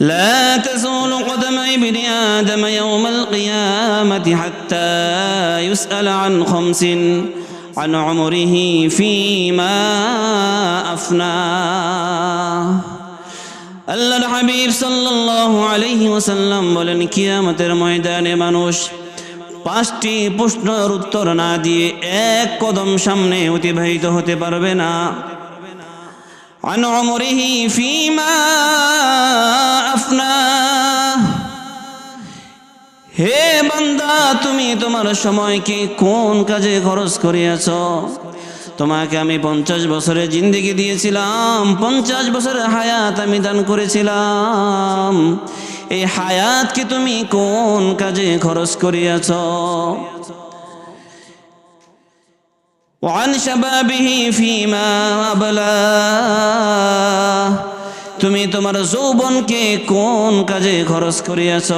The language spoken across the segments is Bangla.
لا تزول قدم ابن آدم يوم القيامة حتى يسأل عن خمس عن عمره فيما أفناه আল্লাহর হাবিব সাল্লাল্লাহু আলাইহি ওয়াসাল্লাম বলেন কিয়ামতের ময়দানে মানুষ পাঁচটি প্রশ্নের উত্তর না দিয়ে এক কদম সামনে অতিবাহিত হতে পারবে না عن عمره فيما أفناه হে বান্দা তুমি তোমার সময়কে কোন কাজে খরচ করিয়াছ তোমাকে আমি পঞ্চাশ বছরের জিন্দিগি দিয়েছিলাম পঞ্চাশ বছরের হায়াত আমি দান করেছিলাম এই হায়াতকে তুমি কোন কাজে খরচ করিয়াছ وعن شبابه فيما أبلاه তুমি তোমার যৌবনকে কোন কাজে খরচ করিয়াছ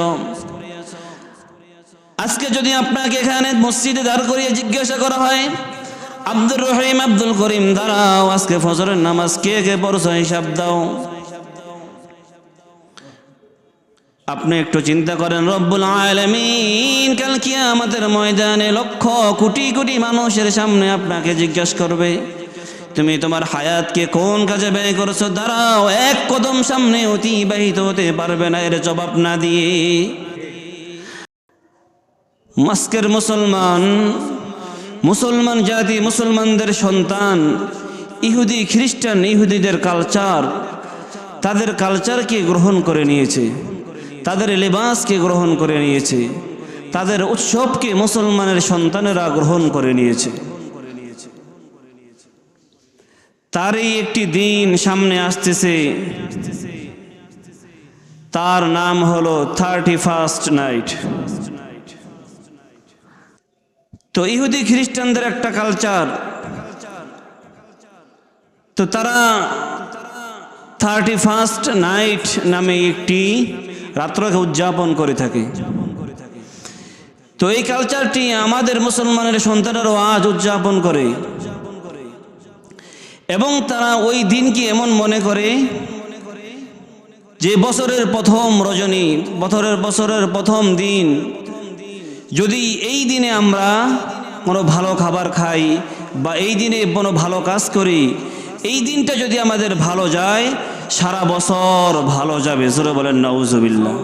আজকে যদি আপনাকে এখানে মসজিদে দাঁড় করিয়ে জিজ্ঞাসা করা হয় আব্দুর রহিম আব্দুল করিম দাঁড়াও আজকে ফজরের নামাজ কে কে পড়ছ হিসাব দাও আপনি একটু চিন্তা করেন, রব্বুল আলামিন, কাল আমাদের ময়দানে লক্ষ কোটি কোটি মানুষের সামনে আপনাকে জিজ্ঞাসা করবে, তুমি তোমার হায়াতকে কোন কাজে ব্যয় করেছ? দাঁড়াও, এক কদম সামনে অতিবাহিত হতে পারবে না। এর জবাব না দিয়ে মাস্কের মুসলমান মুসলমান জাতি, মুসলমানদের সন্তান, ইহুদি, খ্রিস্টান, ইহুদিদের কালচার তাদের কালচারকে গ্রহণ করে নিয়েছে। তাদের লেবাসকে গ্রহণ করে নিয়েছে। তাদের উৎসবকে মুসলমানের সন্তানেরা গ্রহণ করে নিয়েছে। তারই একটি দিন সামনে আসতেছে। তার নাম হলো থার্টি ফার্স্ট নাইট। তো ইহুদি খ্রিস্টানদের একটা কালচার। তো তারা থার্টি ফার্স্ট নাইট নামে একটি রাত্রকে উদযাপন করে থাকে। তো এই কালচারটি আমাদের মুসলমানের সন্তানেরও আজ উদযাপন করে। এবং তারা ওই দিনকে এমন মনে করে যে বছরের প্রথম রজনী, বছরের বছরের প্রথম দিন। যদি এই দিনে আমরা কোনো ভালো খাবার খাই বা এই দিনে কোনো ভালো কাজ করি, এই দিনটা যদি আমাদের ভালো যায় সারা বছর ভালো যাবে, জোরে বলেন, নাউজুবিল্লাহ।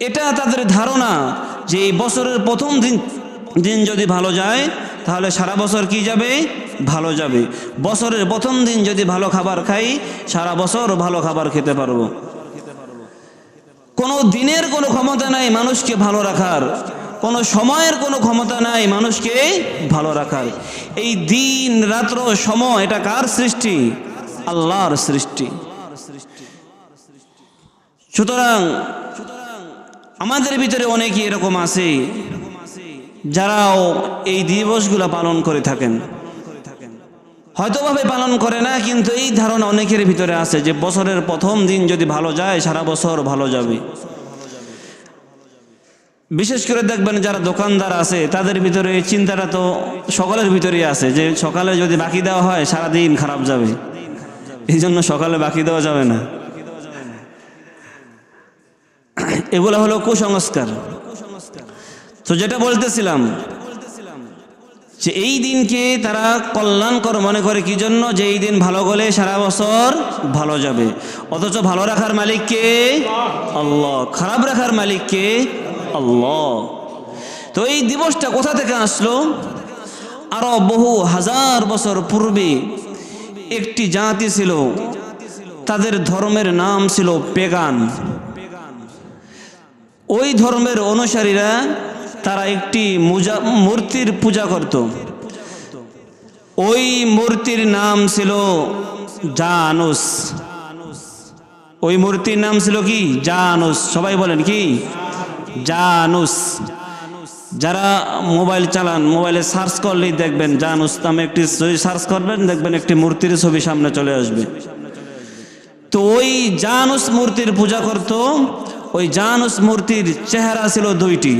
এটা তাদের ধারণা যে এই বছরের প্রথম দিন দিন যদি ভালো যায়, তাহলে সারা বছর কি যাবে? ভালো যাবে। বছরের প্রথম দিন যদি ভালো খাবার খাই, সারা বছর ভালো খাবার খেতে পারব। কোনো দিনের কোনো ক্ষমতা নাই মানুষকে ভালো রাখার। কোনো সময়ের কোনো ক্ষমতা নাই মানুষকে ভালো রাখার। এই দিন, রাত্র, সময়, এটা কার সৃষ্টি? আল্লাহর সৃষ্টি। সুতরাং আমাদের ভিতরে অনেকে এরকম আছে, যারাও এই দিবসগুলো পালন করে থাকেন। হয়তোভাবে পালন করে না, কিন্তু এই ধারণা অনেকের ভিতরে আছে যে বছরের প্রথম দিন যদি ভালো যায়, সারা বছর ভালো যাবে। বিশেষ করে দেখবেন যারা দোকানদার আছে, তাদের ভিতরে এই চিন্তাটা তো সকলের ভিতরেই আছে যে সকালে যদি বাকি দেওয়া হয় সারা দিন খারাপ যাবে। এই জন্য সকালে বাকি দেওয়া যাবে না। এগুলো হলো কুসংস্কার। তো যেটা বলতেছিলাম, যে এই দিনকে তারা কল্যাণকর মনে করে কি জন্য? যে এই দিন ভালো গলে সারা বছর ভালো যাবে। অথচ ভালো রাখার মালিককে আল্লাহ। খারাপ রাখার মালিককে আল্লাহ। তো এই দিবসটা কোথা থেকে আসলো? আরও বহু হাজার বছর পূর্বে একটি জাতি ছিল, তাদের ধর্মের নাম ছিল পেগান। ওই ধর্মের অনুসারীরা তারা একটি মূর্তির পূজা করত। ওই মূর্তির নাম ছিল জানুস। ওই মূর্তির নাম ছিল কি? জানুস। সবাই বলেন কি? জানুস। যারা মোবাইল চালান, মোবাইলে সার্চ করলেই দেখবেন, জান নামে একটি সার্চ করবেন, দেখবেন একটি মূর্তির ছবি সামনে চলে আসবে। তো ওই জানুস মূর্তির পূজা করত, ওই জানুস মূর্তির চেহারা ছিল দুইটি।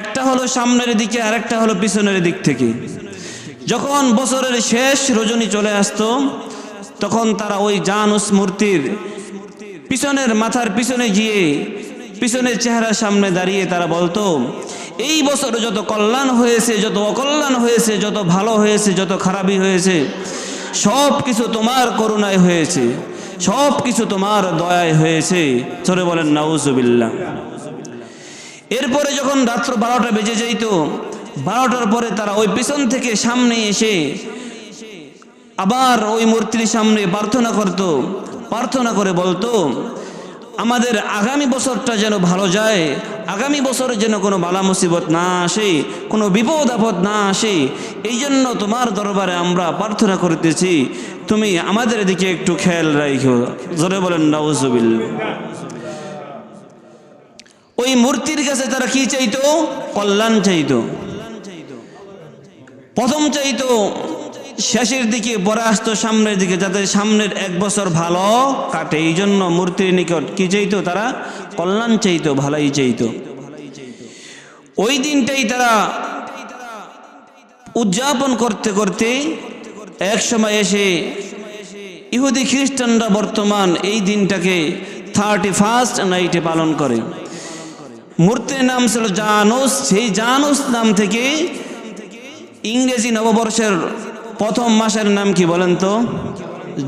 একটা হলো সামনের দিকে আর একটা হলো পিছনের দিক থেকে। যখন বছরের শেষ রজনী চলে আসতো, তখন তারা ওই জানুস মূর্তির পিছনের মাথার পিছনে গিয়ে পিছনের চেহারার সামনে দাঁড়িয়ে তারা বলতো, এই বছর যত কল্যাণ হয়েছে, যত অকল্যাণ হয়েছে, যত ভালো হয়েছে, যত খারাপই হয়েছে, সব কিছু তোমার করুণায় হয়েছে, সব কিছু তোমার দয়ায় হয়েছে। চলে বলেন, নাউজুবিল্লাহ। এরপরে যখন রাত্র বারোটা বেজে যাইত, বারোটার পরে তারা ওই পিছন থেকে সামনে এসে আবার ওই মূর্তির সামনে প্রার্থনা করত, প্রার্থনা করে বলতো আমাদের আগামী বছরটা যেন ভালো যায়, আগামী বছরে যেন কোনো বালা মুসিবত না আসে, কোনো বিপদ আপদ না আসে, এই জন্য তোমার দরবারে আমরা প্রার্থনা করতেছি, তুমি আমাদের দিকে একটু খেয়াল রাখো জোরে বলেন নাউজুবিল ওই মূর্তির কাছে তারা কি চাইতো? কল্যাণ চাইতো। প্রথম চাইতো শেষের দিকে পরে আসতো সামনের দিকে যাতে সামনের এক বছর ভালো কাটে এই জন্য মূর্তির নিকট কি চাইতো তারা? কল্যাণ চাইতো, ভালাই চাইতো। ওই দিনটাই তারা উদযাপন করতে করতে এক সময় এসে ইহুদি খ্রিস্টানরা বর্তমান এই দিনটাকে থার্টি ফার্স্ট নাইটে পালন করে। মূর্তির নাম ছিল জানুস, সেই জানুস নাম থেকে ইংরেজি নববর্ষের প্রথম মাসের নাম কি বলেন তো?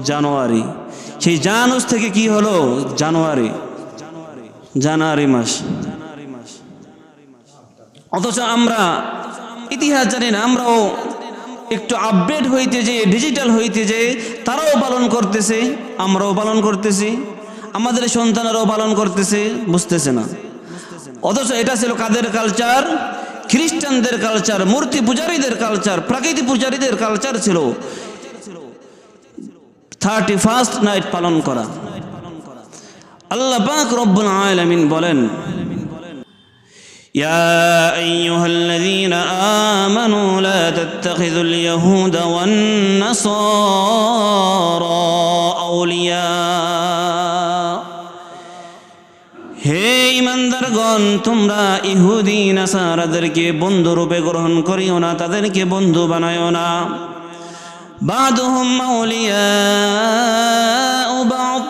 জানুয়ারি। সেই জানুস থেকে কি হলো? জানুয়ারি। জানুয়ারি মাস। অথচ আমরা ইতিহাস জানি না, আমরাও একটু আপডেট হইতে যে ডিজিটাল হইতে যে তারাও পালন করতেছে, আমরাও পালন করতেছি, আমাদের সন্তানেরাও পালন করতেছে, বুঝতেছে না। অথচ এটা ছিল কাদের কালচার খ্রিস্টানদের কালচার মূর্তি পূজারীদের কালচার প্রাকৃতিক পূজারীদের কালচার ছিল থার্টি ফার্স্ট নাইট পালন করা আল্লাহ পাক রব্বুল আলামিন বলেন يا أيها الذين آمنوا لا تتخذوا اليهود والنصارى ইমানদারগণ তোমরা ইহুদি নাসারাদেরকে বন্ধুরূপে গ্রহণ করিও না তাদেরকে বন্ধু বানায়ও না বাদুহুম মাউলিয়া বাদ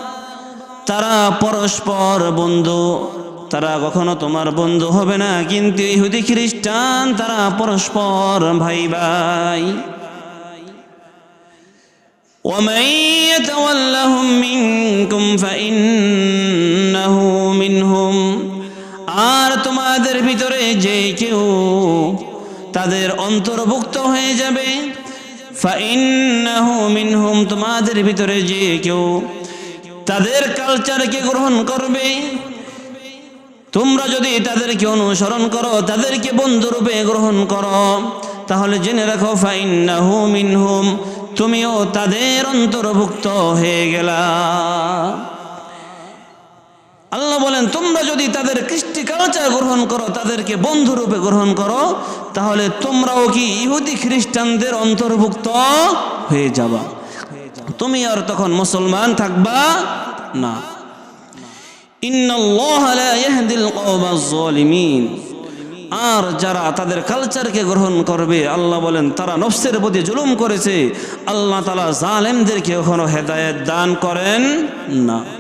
তারা পরস্পর বন্ধু তারা কখনো তোমার বন্ধু হবে না কিন্তু ইহুদি খ্রিস্টান তারা পরস্পর ভাই ভাই ومن يتولهم منكم فإنه منهم আর তোমাদের ভিতরে যে কেউ তাদের অন্তর্ভুক্ত হয়ে যাবে তোমাদের ভিতরে যে কেউ তাদের কালচারকে গ্রহণ করবে। তোমরা যদি তাদেরকে অনুসরণ করো, তাদেরকে বন্ধুরূপে গ্রহণ করো, তাহলে জেনে রাখো, ফাইন্নাহু মিনহুম, তুমিও তাদের অন্তর্ভুক্ত হয়ে গেলা। আল্লাহ বলেন, তোমরা যদি তাদের কৃষ্টি কালচার গ্রহণ করো, তাদেরকে বন্ধুরূপে গ্রহণ করো, তাহলে তোমরাও কি ইহুদি খ্রিস্টানদের অন্তর্ভুক্ত হয়ে যাবা। তুমি আর তখন মুসলমান থাকবা না। আর যারা তাদের কালচারকে গ্রহণ করবে, আল্লাহ বলেন, তারা নফসের প্রতি জুলুম করেছে। আল্লাহ তালা জালেমদেরকে কখনো হেদায়েত দান করেন না।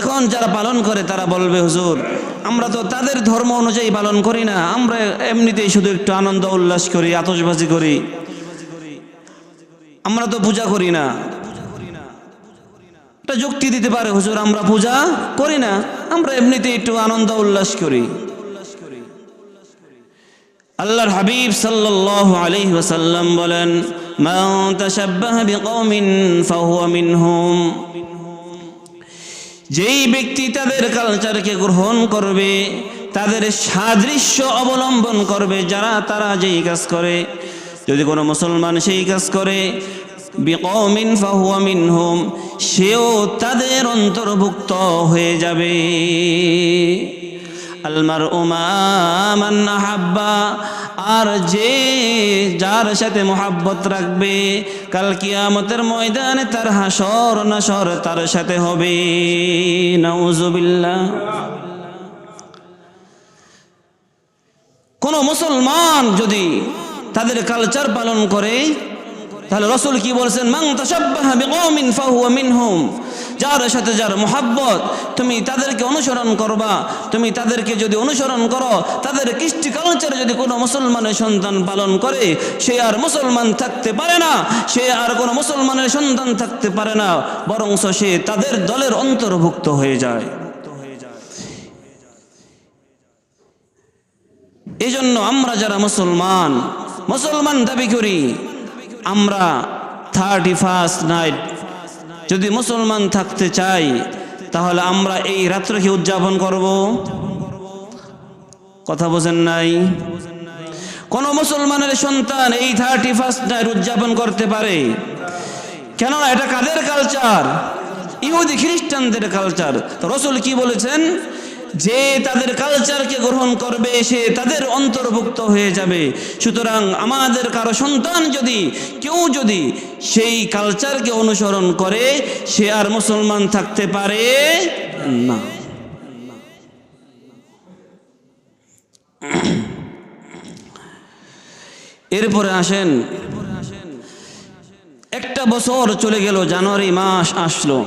এখন যারা পালন করে তারা বলবে, হুজুর, আমরা তো তাদের ধর্ম অনুযায়ী পালন করি না। আমরা এমনিতেই শুধু একটু আনন্দ, উল্লাস করি, আতশবাজি করি। আমরা তো পূজা করি না। একটা যুক্তি দিতে পারে, হুজুর, আমরা পূজা করি না। আমরা এমনিতে একটু আনন্দ, উল্লাস করি। আল্লাহর হাবিব সাল্লাল্লাহু আলাইহি ওয়াসাল্লাম বলেন, মান তাশাব্বাহা বিকওমিন ফাহুয়া মিনহুম। যেই ব্যক্তি তাদের কালচারকে গ্রহণ করবে, তাদের সাদৃশ্য অবলম্বন করবে, যারা তারা যেই কাজ করে। যদি কোনো মুসলমান সেই কাজ করে সেও তাদের অন্তর্ভুক্ত হয়ে যাবে। আলমার উমান হাব্বা আর যে যার সাথে মোহাব্বত রাখবে, কাল কিয়ামতের ময়দানে তার হাসর নাসর তার সাথে হবে। নাউজুবিল্লাহ। কোন মুসলমান যদি তাদের কালচার পালন করে, তাহলে রসুল কি বলছেন মাং তাসাব্বাহা বিকৌমিন ফাহুয়া মিনহুম। যার সাথে যার মোহাব্বত, তুমি তাদেরকে অনুসরণ করবা। তুমি তাদেরকে যদি অনুসরণ করো, তাদের কৃষ্টি কালচার যদি কোনো মুসলমানের সন্তান পালন করে, সে আর মুসলমান থাকতে পারে না। সে আর কোনো মুসলমানের সন্তান থাকতে পারে না। বরং সে তাদের দলের অন্তর্ভুক্ত হয়ে যায়। এই জন্য আমরা যারা মুসলমান মুসলমান দাবি করি, আমরা থার্টি ফার্স্ট নাইট যদি মুসলমান থাকতে চাই, তাহলে আমরা এই রাত্রকে উদযাপন করব? কথা বোঝেন নাই? কোন মুসলমানের সন্তান এই থার্টি ফার্স্ট নাইট উদযাপন করতে পারে? কেননা এটা কাদের কালচার ইহুদি খ্রিস্টানদের কালচার রসুল কি বলেছেন? যে তাদের কালচারকে গ্রহণ করবে, সে তাদের অন্তর্ভুক্ত হয়ে যাবে। সুতরাং আমাদের কারও সন্তান যদি, কেউ যদি সেই কালচারকে অনুসরণ করে, সে আর মুসলমান থাকতে পারে না। এরপরে আসেন, একটা বছর চলে গেল, জানুয়ারি মাস আসলো।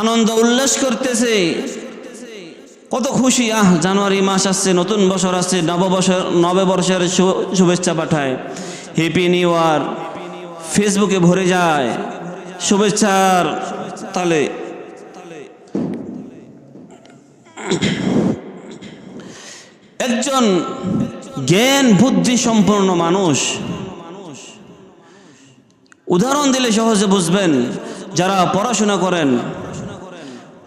আনন্দ, উল্লাস করতেছে। কত খুশি। আহ, জানুয়ারি মাস আসছে, নতুন বছর আসছে, নববর্ষের নববর্ষের শুভেচ্ছা পাঠায়। হ্যাপি নিউ ইয়ার ফেসবুকে ভরে যায়। শুভেচ্ছার তালে। একজন জ্ঞান, বুদ্ধি সম্পন্ন মানুষ। উদাহরণ দিলে সহজে বুঝবেন, যারা পড়াশোনা করেন।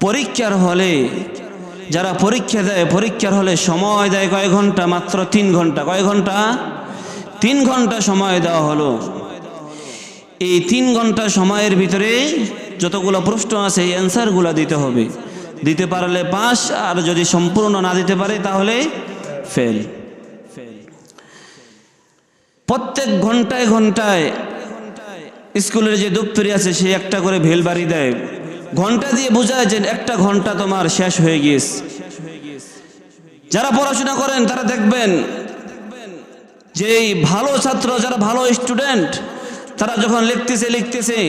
পরীক্ষার হলে, যারা পরীক্ষা দেয়, পরীক্ষার হলে সময় দেয় কয় ঘণ্টা? মাত্র তিন ঘণ্টা। কয় ঘণ্টা? তিন ঘণ্টা সময় দেওয়া হলো। এই তিন ঘণ্টা সময়ের ভিতরে যতগুলো প্রশ্ন আছে, এই অ্যান্সারগুলো দিতে হবে। দিতে পারলে পাস, আর যদি সম্পূর্ণ না দিতে পারে, তাহলে ফেল। প্রত্যেক ঘন্টায় ঘন্টায় স্কুলের যে দপ্তরি আছে, সে একটা করে ভেল বাড়ি দেয়। ঘণ্টা দিয়ে বোঝায় যে একটা ঘণ্টা তোমার শেষ হয়ে গিয়েছে। যারা পড়াশোনা করেন, তারা দেখবেন যে ভালো ছাত্র, যারা ভালো স্টুডেন্ট তারা যখন লিখতেছে লিখতেছে,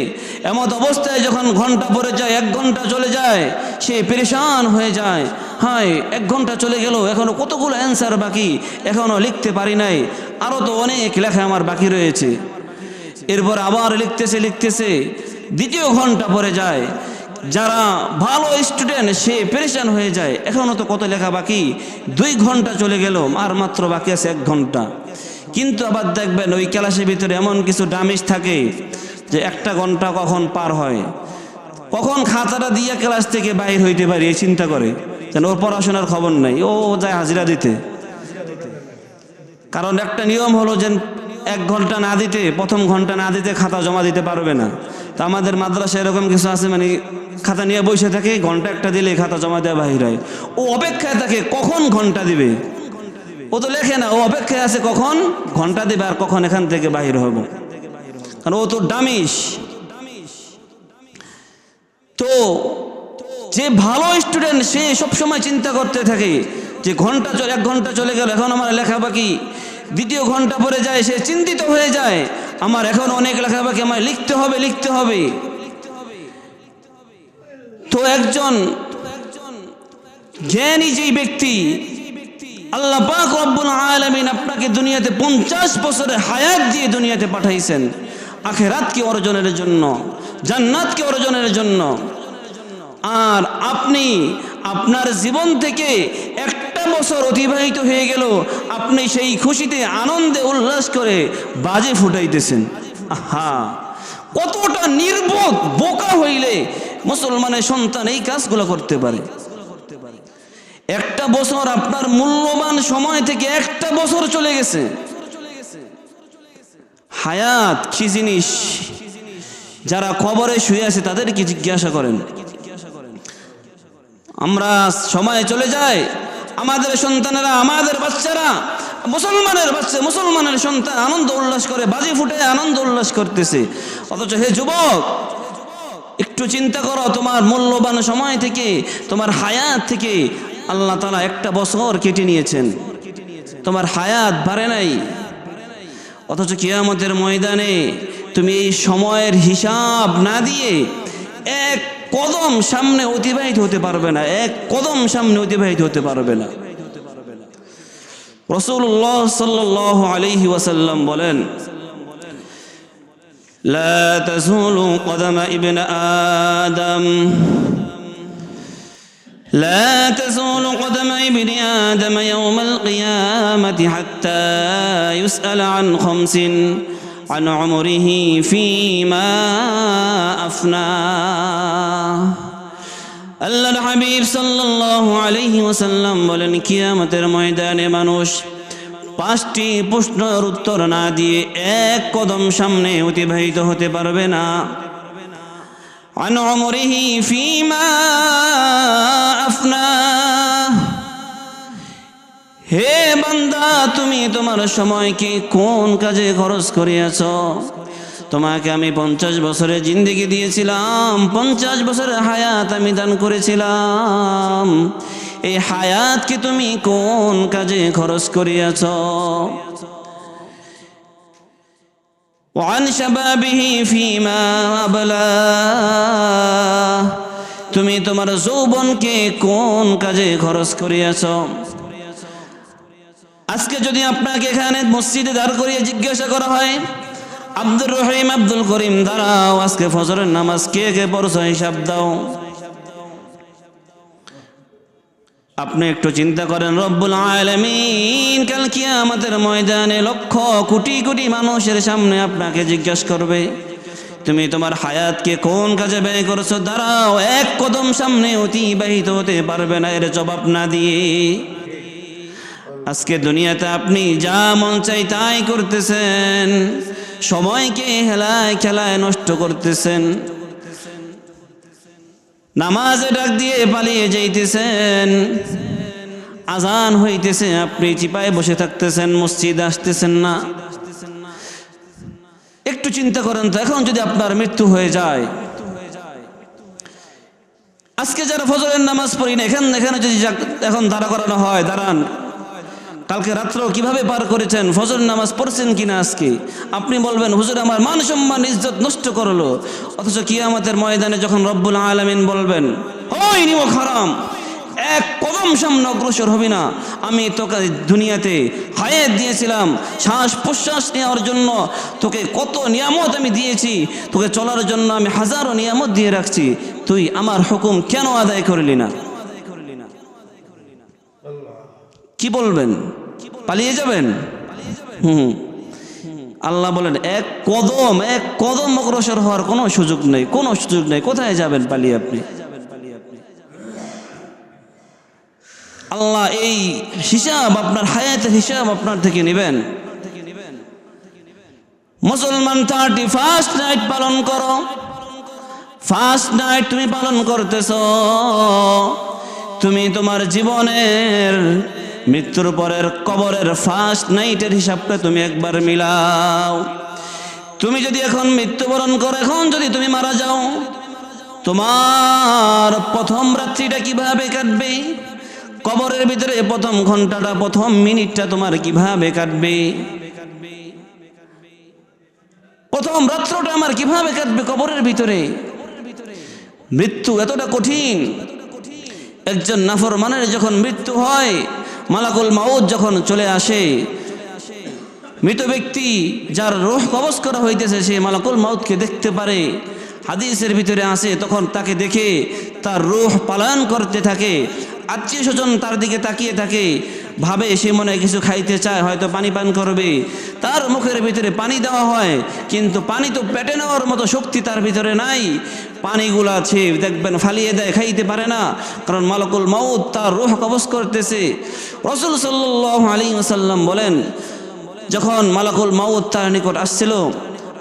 এমত অবস্থায় যখন ঘণ্টা পড়ে যায়, এক ঘণ্টা চলে যায়, সে পরেশান হয়ে যায়। হায়, এক ঘণ্টা চলে গেল, এখনও কতগুলো অ্যান্সার বাকি, এখনও লিখতে পারি নাই। আরও তো অনেক লেখা আমার বাকি রয়েছে। এরপর আবার লিখতেছে লিখতেছে, দ্বিতীয় ঘণ্টা পরে যায়। যারা ভালো স্টুডেন্ট সে পেরেশান হয়ে যায়। এখনও তো কত লেখা বাকি? দুই ঘণ্টা চলে গেল, আর মাত্র বাকি আছে এক ঘণ্টা। কিন্তু আবার দেখবেন, ওই ক্লাসের ভিতরে এমন কিছু ডামিস থাকে যে একটা ঘণ্টা কখন পার হয়। কখন খাতাটা দিয়ে ক্লাস থেকে বাইর হইতে পারি, এই চিন্তা করে। যেন ওর পড়াশোনার খবর নাই। ও যায় হাজিরা দিতে। কারণ একটা নিয়ম হলো যে এক ঘণ্টা না দিতে, প্রথম ঘণ্টা না দিতে খাতা জমা দিতে পারবে না। তো আমাদের মাদ্রাসা এরকম কিছু আছে মানে খাতা নিয়ে বসে থাকে, ঘণ্টা একটা দিলে খাতা জমা দেওয়া বাহির হয়। ও অপেক্ষায় থাকে, কখন ঘণ্টা দিবে? ও তো লেখে না, ও অপেক্ষায় আছে কখন? ঘণ্টা দিবে আর কখন এখান থেকে বাহির হব। কারণ ও তো ডামিস তো যে ভালো স্টুডেন্ট সে সবসময় চিন্তা করতে থাকে যে ঘণ্টা চলে, এক ঘণ্টা চলে গেল, এখন আমার লেখা বাকি। দ্বিতীয় ঘণ্টা পরে যায়, সে চিন্তিত হয়ে যায়, আমার এখন অনেক লেখা বাকি আমার লিখতে হবে লিখতে হবে। তো একজন জ্ঞানী যেই ব্যক্তি, আল্লাহ পাক রব্বুল আলামিন আপনাকে দুনিয়াতে পঞ্চাশ বছরের হায়াত দিয়ে দুনিয়াতে পাঠাইছেন। আখেরাতকে অর্জনের জন্য, জান্নাতকে অর্জনের জন্য। আর আপনি আপনার জীবন থেকে একটা বছর অতিবাহিত হয়ে গেল, আপনি সেই খুশিতে, আনন্দে উল্লাস করে বাজে ফুটাইতেছেন। আহা! কতটা নির্বোধ, বোকা হইলে মুসলমানের সন্তান এই কাজগুলো করতে পারে। একটা বছর আপনার মূল্যবান সময় থেকে একটা বছর চলে গেছে। হায়াত কি জিনিস? যারা কবরে শুয়ে আছে তাদেরকে জিজ্ঞাসা করেন। আমরা সময় চলে যাই। আমাদের সন্তানেরা, আমাদের বাচ্চারা, মুসলমানের বাচ্চা, মুসলমানের সন্তান আনন্দ উল্লাস করে, বাজি ফুটে আনন্দ উল্লাস করতেছে। অথচ হে যুবক একটু চিন্তা করো, তোমার মূল্যবান সময় থেকে, তোমার হায়াত থেকে আল্লাহ তালা একটা বছর কেটে নিয়েছেন। তোমার হায়াত বাড়ে নাই। অথচ কিয়ামতের ময়দানে তুমি এই সময়ের হিসাব না দিয়ে এক কদম সামনে অতিবাহিত হতে পারবে না, এক কদম সামনে অতিবাহিত হতে পারবে না। রসুল্লাহ সাল্লাহ আলহি ওয়াসাল্লাম বলেন لا تزول قدم ابن آدم لا تزول قدم ابن آدم يوم القيامة حتى يسأل عن خمس عن عمره فيما أفناه আল্লাহর হাবিব সাল্লাল্লাহু আলাইহি ওয়াসাল্লাম বলেন কিয়ামতের ময়দানে মানুষ পাঁচটি প্রশ্নের উত্তর না দিয়ে এক কদম সামনে অতিবাহিত হতে পারবে না عن عمره فيما أفناه হে বান্দা তুমি তোমার সময়কে কোন কাজে খরচ করিয়াছ তোমাকে আমি পঞ্চাশ বছরের জিন্দিগি দিয়েছিলাম পঞ্চাশ বছরের হায়াত আমি দান করেছিলাম এই হায়াতকে তুমি কোন কাজে খরচ করিয়াছ وعن شبابه فيما أبلاه তুমি তোমার যৌবনকে কোন কাজে খরচ করিয়াছ আজকে যদি আপনাকে এখানে মসজিদে দাঁড় করিয়ে জিজ্ঞাসা করা হয় আব্দুর রহিম আব্দুল করিম দাঁড়াও আজকে ফজরের নামাজ কে কে পড়ছ হিসাব দাও আপনি একটু চিন্তা করেন, রব্বুল আলমিন, কাল আমাদের ময়দানে লক্ষ কোটি কোটি মানুষের সামনে আপনাকে জিজ্ঞাসা করবে, তুমি তোমার হায়াতকে কোন কাজে ব্যয় করেছ? দাঁড়াও, এক কদম সামনে অতিবাহিত হতে পারবে না। এর জবাব না দিয়ে আজকে দুনিয়াতে আপনি যা মন চাই তাই করতেছেন, সময়কে হেলায় খেলায় নষ্ট করতেছেন। নামাজে ডাক দিয়ে পালিয়ে যাইতেছেন। আজান হইতেছে, আপনি চিপায় বসে থাকতেছেন, মসজিদ আসতেছেন না। একটু চিন্তা করেন তো, এখন যদি আপনার মৃত্যু হয়ে যায়। আজকে যারা ফজরের নামাজ পড়ি না, এখানে এখানে যদি এখন দাঁড়া করানো হয়, দাঁড়ান। কালকে রাত্র কীভাবে পার করেছেন? ফজর নামাজ পড়ছেন কিনা আজকে? আপনি বলবেন, হুজুর, আমার মান সম্মান, ইজ্জত নষ্ট করল। অথচ কিয়ামতের ময়দানে যখন রব্বুল আলামিন বলবেন, ওই নিমক হারাম এক কদম সামনে অগ্রসর হবি না। আমি তোকে দুনিয়াতে হায়াত দিয়েছিলাম শ্বাস প্রশ্বাস নেওয়ার জন্য তোকে কত নিয়ামত আমি দিয়েছি, তোকে চলার জন্য আমি হাজারো নিয়ামত দিয়ে রাখছি। তুই আমার হুকুম কেন আদায় করলি না? কি বলবেন? পালিয়ে যাবেন? হুম আল্লাহ বলেন, এক কদম এক কদম অগ্রসর হওয়ার কোনো সুযোগ নেই, কোনো সুযোগ নেই। কোথায় যাবেন পালিয়ে আপনি? আল্লাহ এই হিসাব আপনার হায়াতের হিসাব আপনার থেকে নেবেন। মুসলমান থার্টি ফার্স্ট নাইট পালন করো। ফার্স্ট নাইট তুমি পালন করতেছ। তুমি তোমার জীবনের মৃত্যুর পরের কবরের ফার্স্ট নাইটের হিসাবটা তুমি একবার মিলাও। তুমি যদি এখন মৃত্যুবরণ করো, এখন যদি তুমি মারা যাও, তোমার প্রথম রাত্রিটা কীভাবে কাটবে? কবরের ভিতরে প্রথম ঘন্টাটা, প্রথম মিনিটটা তোমার কীভাবে কাটবে? প্রথম রাত্রটা আমার কীভাবে কাটবে কবরের ভিতরে? মৃত্যু এতটা কঠিন। একজন নাফরমানের যখন মৃত্যু হয় মালাকুল মাউদ যখন চলে আসে, মৃত ব্যক্তি যার রোহ কবজ করা হইতেছে, সে মালাকুল মাউদকে দেখতে পারে। হাদিসের ভিতরে আসে, তখন তাকে দেখে তার রোহ পালন করতে থাকে, আত্মীয় স্বজন তার দিকে তাকিয়ে থাকে, ভাবে সে মনে কিছু খাইতে চায়, হয়তো পানি পান করবে। তার মুখের ভিতরে পানি দেওয়া হয়, কিন্তু পানি তো পেটে নেওয়ার মতো শক্তি তার ভিতরে নাই। পানিগুলো আছে, দেখবেন ফালিয়ে দেয়, খাইতে পারে না। কারণ মালকুল মাউদ তার রোহ কবজ করতেছে। রসুল সাল্লাহ সাল্লাম বলেন, যখন মালাকুল মাউদ তার নিকট আসছিল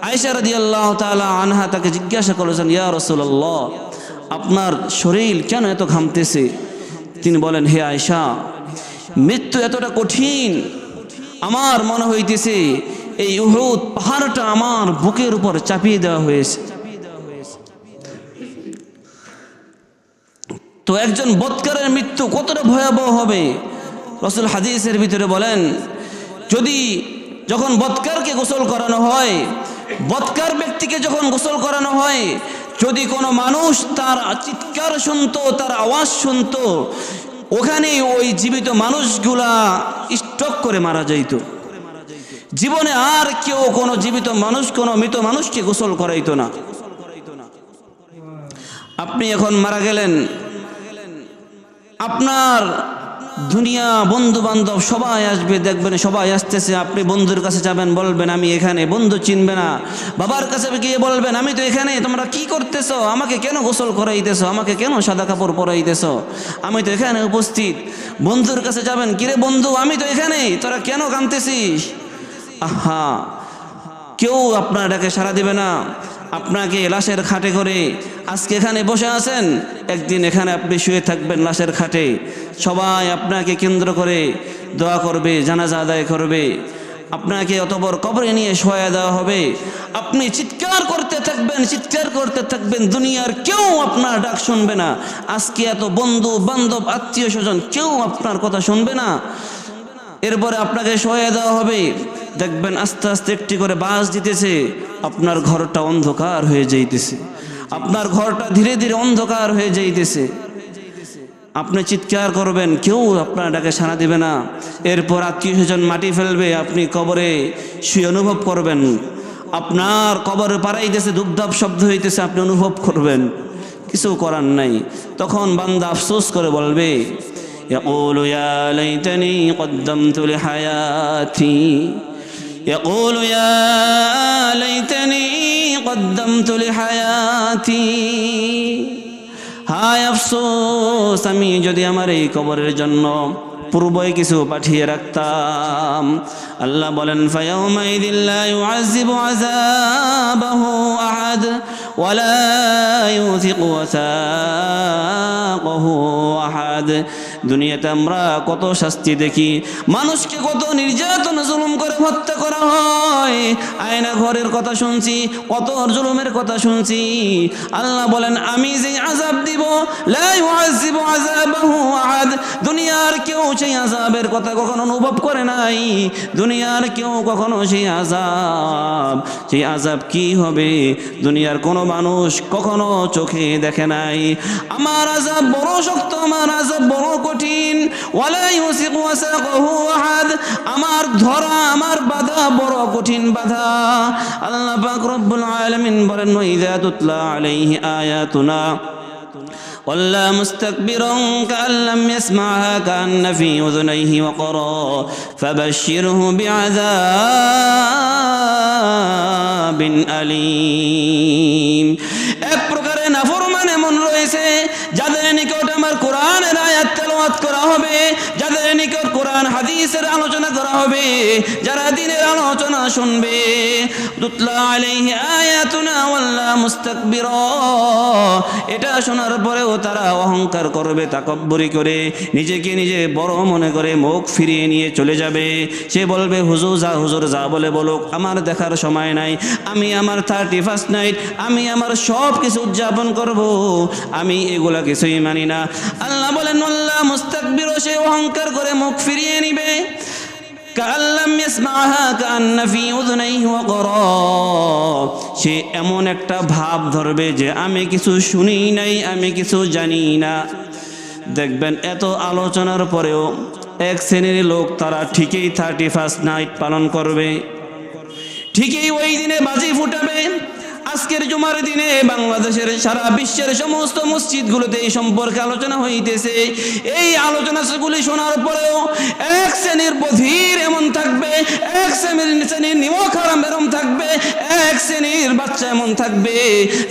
আয়সা রাদি আল্লাহ তালা আনহা তাকে জিজ্ঞাসা করেছেন, ইয়া রসুল্লাহ আপনার শরীর কেন এত ঘামতেছে? তিনি বলেন, হে আয়সা মৃত্যু এতটা কঠিন। আমার মনে হইতেছে, এই উহুদ পাহাড়টা আমার বুকের উপর চাপিয়ে দেওয়া হয়েছে। তো একজন বৎকারের মৃত্যু কতটা ভয়াবহ হবে? রসুল হাদিসের ভিতরে বলেন, যদি যখন বৎকারকে গোসল করানো হয় বৎকার ব্যক্তিকে যখন গোসল করানো হয়, যদি কোনো মানুষ তার চিৎকার শুনতো, তার আওয়াজ শুনতো, ওখানে ওই জীবিত মানুষগুলা স্টক করে মারা যাইতো। জীবনে আর কেউ কোনো জীবিত মানুষ, কোনো মৃত মানুষকে গোসল করাইতো না। আপনি এখন মারা গেলেন আপনার দুনিয়া বন্ধু বান্ধব সবাই আসবে, দেখবেন সবাই আসতেছে, আপনি বন্ধুর কাছে যাবেন, বলবেন, আমি এখানে, বন্ধু চিনবে না। বাবার কাছে গিয়ে বলবেন, আমি তো এখানে, তোমরা কি করতেছো? আমাকে কেন গোসল করাইতেছো? আমাকে কেন সাদা কাপড় পরাইতেছো? আমি তো এখানে উপস্থিত। বন্ধুর কাছে যাবেন, কিরে বন্ধু, আমি তো এখানে, তোরা কেন কাঁদতেছিস? আহা, কেউ আপনার ডাকে সাড়া দিবে না। আপনাকে লাশের খাটে করে আজকে এখানে বসে আছেন, একদিন এখানে আপনি শুয়ে থাকবেন লাশের খাটে। সবাই আপনাকে কেন্দ্র করে দোয়া করবে, জানাজা আদায় করবে। আপনাকে অতবর কবরে নিয়ে শোয়া দেওয়া হবে। আপনি চিৎকার করতে থাকবেন, চিৎকার করতে থাকবেন, দুনিয়ার কেউ আপনার ডাক শুনবে না। আজকে এত বন্ধু, বান্ধব, আত্মীয় স্বজন কেউ আপনার কথা শুনবে না। এরপরে আপনাকে সহায় দেওয়া হবে। দেখবেন আস্তে আস্তে একটি করে বাস দিতেছে আপনার ঘরটা অন্ধকার হয়ে যাইতেছে আপনার ঘরটা ধীরে ধীরে অন্ধকার হয়ে যাইতেছে আপনি চিৎকার করবেন কেউ আপনার ডাকে সাড়া দিবে না এরপর আত্মীয় স্বজন মাটি ফেলবে আপনি কবরে শুয়ে অনুভব করবেন আপনার কবরে পাড়াইতেছে দুপধাপ শব্দ হইতেছে আপনি অনুভব করবেন কিছু করার নাই তখন বান্দা আফসোস করে বলবে يقول يا ليتني قدمت لحياتي يقول يا ليتني قدمت لحياتي হায় আফসোস আমি যদি আমার এই কবরের জন্য পূর্বই কিছু পাঠিয়ে রাখতাম আল্লাহ বলেন ফায়াউমাইদিল্লা ইউআযিবু আযাবাহু আহাদ ওয়ালা ইউথিকু ওয়াসাকাহু আহাদ দুনিয়াতে আমরা কত শাস্তি দেখি। মানুষকে কত নির্যাতন জুলুম করে হত্যা করা হয়। আয়না ঘরের কথা শুনছি কত জুলুমের কথা শুনছি। আল্লাহ বলেন, আমি যে আজাব দিব দুনিয়ার কেউ সেই আজাবের কথা কখনো অনুভব করে নাই। দুনিয়ার কেউ কখনো সেই আজাব সেই আজাব কি হবে? দুনিয়ার কোনো মানুষ কখনো চোখে দেখে নাই। আমার আজাব বড় শক্ত, আমার আজাব বড় কঠিন ওয়ালা ইউসিকু ওয়াসাকাহু আহাদ আমার ধরা আমার বাধা বড় কঠিন বাধা আল্লাহ পাক রব্বুল আলামিন বলেন ওয়াইদা তুতলা আলাইহি আয়াতুনা ولا مستكبرا كأن لم يسمعها كأن في أذنيه وقرا فبشره بعذاب أليم হাদিসের আলোচনা করা হবে, যারা দিনের আলোচনা শুনবে। এটা শোনার পরেও তারা অহংকার করবে, তাকব্বরি করে, নিজেকে নিজে বড় মনে করে মুখ ফিরিয়ে নিয়ে চলে যাবে। সে বলবে, হুজুর, যা হুজুর, যা বলে বলুক, আমার দেখার সময় নাই। আমি আমার থার্টি ফার্স্ট নাইট আমি আমার সব কিছু উদযাপন করব। আমি এগুলা কিছুই মানি না। আল্লাহ বলেন আল্লাহ মুস্তাকবির, সে অহংকার করে মুখ ফিরিয়ে নিবে। ওয়াকরা সে এমন একটা ভাব ধরবে যে আমি কিছু শুনি নাই, আমি কিছু জানি না। দেখবেন, এত আলোচনার পরেও এক শ্রেণির লোক তারা ঠিকই থার্টি ফার্স্ট নাইট পালন করবে। ঠিকই ওই দিনে বাজি ফুটাবে। আজকের জুমার দিনে বাংলাদেশের সারা বিশ্বের সমস্ত মসজিদগুলোতে এই সম্পর্কে আলোচনা হইতেছে। এই আলোচনাগুলি শোনার পরেও এক শ্রেণির বধির এমন থাকবে, এক শ্রেণির শ্রেণির নিমক এরম থাকবে, এক শ্রেণির বাচ্চা এমন থাকবে।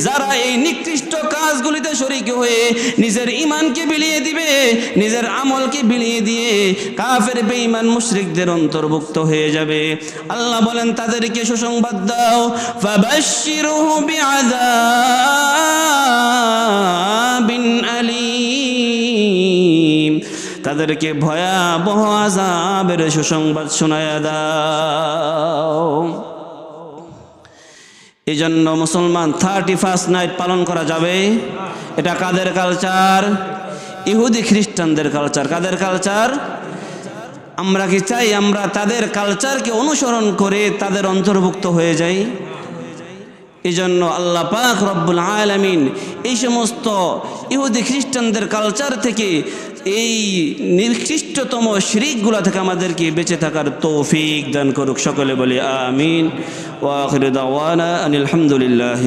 যারা এই নিকৃষ্ট কাজগুলিতে শরিক হয়ে নিজের ইমানকে বিলিয়ে দিবে, নিজের আমলকে বিলিয়ে দিয়ে কাফের, বেঈমান, মুশরিকদের অন্তর্ভুক্ত হয়ে যাবে। আল্লাহ বলেন, তাদেরকে সুসংবাদ দাও। ফাবাশশিরুহু বিআযাবিন আলীম। তাদেরকে ভয়াবহ আযাবের সুসংবাদ শোনায়া দাও। এই জন্য মুসলমান থার্টি ফার্স্ট নাইট পালন করা যাবে। এটা কাদের কালচার ইহুদি খ্রিস্টানদের কালচার কাদের কালচার আমরা কি চাই আমরা তাদের কালচারকে অনুসরণ করে তাদের অন্তর্ভুক্ত হয়ে যাই? এই জন্য আল্লাহ পাক রব্বুল আলামিন এই সমস্ত ইহুদি খ্রিস্টানদের কালচার থেকে এই নিকৃষ্টতম শিরিকগুলো থেকে আমাদেরকে বেঁচে থাকার তৌফিক দান করুক। সকলে বলি আমিন। ওয়াখির দাওয়ানা আনিল হামদুলিল্লাহ